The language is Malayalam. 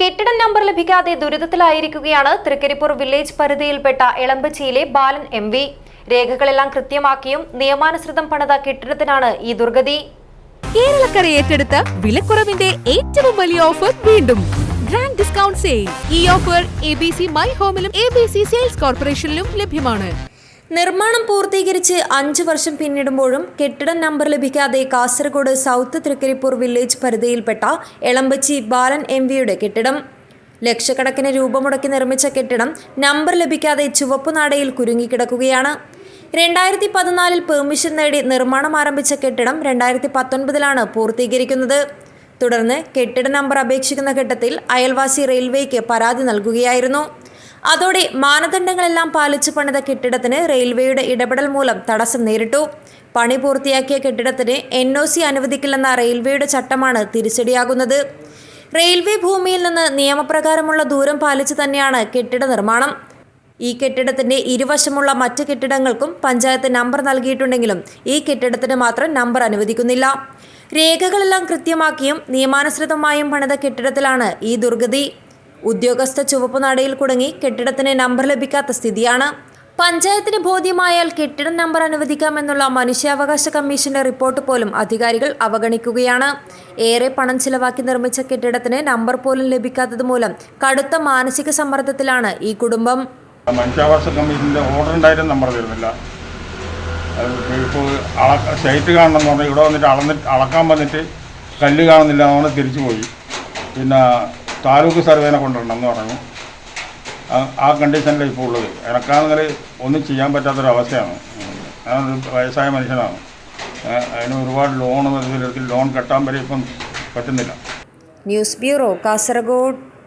കെട്ടിട നമ്പർ ലഭിക്കാതെ ദുരിതത്തിലായിരിക്കുകയാണ് തൃക്കരിപ്പൂർ വില്ലേജ് പരിധിയിൽപ്പെട്ട എളമ്പച്ചിയിലെ ബാലൻ എം വി. രേഖകളെല്ലാം കൃത്യമാക്കിയും നിയമാനുസൃതം പണിത കെട്ടിടത്തിനാണ് ഈ ദുർഗതി. കേരളക്കര ഏറ്റെടുത്ത വിലക്കുറവിന്റെ ഏറ്റവും വലിയ ഓഫർ വീണ്ടും. ഗ്രാൻഡ് ഡിസ്കൗണ്ട് സെയിൽ ഈ offer A B C my ഹോമിലും A B C sales കോർപ്പറേഷനിലും ലഭ്യമാണ്. നിർമ്മാണം പൂർത്തീകരിച്ച് അഞ്ചു വർഷം പിന്നിടുമ്പോഴും കെട്ടിട നമ്പർ ലഭിക്കാതെ കാസർഗോഡ് സൗത്ത് തൃക്കരിപ്പൂർ വില്ലേജ് പരിധിയിൽപ്പെട്ട എളമ്പച്ചി ബാലൻ എം വിയുടെ കെട്ടിടം. ലക്ഷക്കണക്കിന് രൂപ മുടക്കി നിർമ്മിച്ച കെട്ടിടം നമ്പർ ലഭിക്കാതെ ചുവപ്പുനാടയിൽ കുരുങ്ങിക്കിടക്കുകയാണ്. രണ്ടായിരത്തി പതിനാലിൽ പെർമിഷൻ നേടി നിർമ്മാണം ആരംഭിച്ച കെട്ടിടം രണ്ടായിരത്തി പത്തൊൻപതിലാണ് പൂർത്തീകരിക്കുന്നത്. തുടർന്ന് കെട്ടിട നമ്പർ അപേക്ഷിക്കുന്ന ഘട്ടത്തിൽ അയൽവാസി റെയിൽവേക്ക് പരാതി നൽകുകയായിരുന്നു. അതോടെ മാനദണ്ഡങ്ങളെല്ലാം പാലിച്ചു പണിത കെട്ടിടത്തിന് റെയിൽവേയുടെ ഇടപെടൽ മൂലം തടസ്സം നേരിട്ടു. പണി പൂർത്തിയാക്കിയ കെട്ടിടത്തിന് എൻ ഒ സി അനുവദിക്കില്ലെന്ന റെയിൽവേയുടെ ചട്ടമാണ് തിരിച്ചടിയാകുന്നത്. റെയിൽവേ ഭൂമിയിൽ നിന്ന് നിയമപ്രകാരമുള്ള ദൂരം പാലിച്ചു തന്നെയാണ് കെട്ടിട നിർമ്മാണം. ഈ കെട്ടിടത്തിന്റെ ഇരുവശമുള്ള മറ്റ് കെട്ടിടങ്ങൾക്കും പഞ്ചായത്ത് നമ്പർ നൽകിയിട്ടുണ്ടെങ്കിലും ഈ കെട്ടിടത്തിന് മാത്രം നമ്പർ അനുവദിക്കുന്നില്ല. രേഖകളെല്ലാം കൃത്യമാക്കിയും നിയമാനുസൃതമായും പണിത കെട്ടിടത്തിലാണ് ഈ ദുർഗതി. ഉദ്യോഗസ്ഥ ചുവപ്പ് നാടയിൽ കുടുങ്ങി കെട്ടിടത്തിന് നമ്പർ ലഭിക്കാത്ത സ്ഥിതിയാണ്. പഞ്ചായത്തിന് ബോധ്യമായാൽ കെട്ടിട നമ്പർ അനുവദിക്കാമെന്നുള്ള മനുഷ്യാവകാശ കമ്മീഷന്റെ റിപ്പോർട്ട് പോലും അധികാരികൾ അവഗണിക്കുകയാണ്. ഏറെ പണം ചിലവാക്കി നിർമ്മിച്ച കെട്ടിടത്തിന് നമ്പർ പോലും ലഭിക്കാത്തത് മൂലം കടുത്ത മാനസിക സമ്മർദ്ദത്തിലാണ് ഈ കുടുംബം. മനുഷ്യാവകാശ കമ്മീഷന്റെ ഓർഡർ ഉണ്ടായിരുന്ന നമ്പർ തരുന്നില്ല. സൈറ്റ് സ്റ്റേറ്റ് കാണണമെന്ന് പറഞ്ഞാൽ ഇവിടെ വന്നിട്ട് അളന്നിട്ട് അളക്കാൻ വന്നിട്ട് കല്ല് കാണുന്നില്ല എന്ന് തിരിച്ചു പോയി പിന്നെ താലൂക്ക് സർവേനെ കൊണ്ടുവരണം എന്ന് പറഞ്ഞു. ആ- കണ്ടീഷനിലാണ് ഇപ്പോൾ ഉള്ളത്. എനക്കാണെങ്കിൽ ഒന്നും ചെയ്യാൻ പറ്റാത്തൊരവസ്ഥയാണ്. ഞാനൊരു വയസ്സായ മനുഷ്യനാണ്. അതിന് ഒരുപാട് ലോൺ ലോൺ കെട്ടാൻ വരെ ഇപ്പം പറ്റുന്നില്ല. News bureau Kasaragod.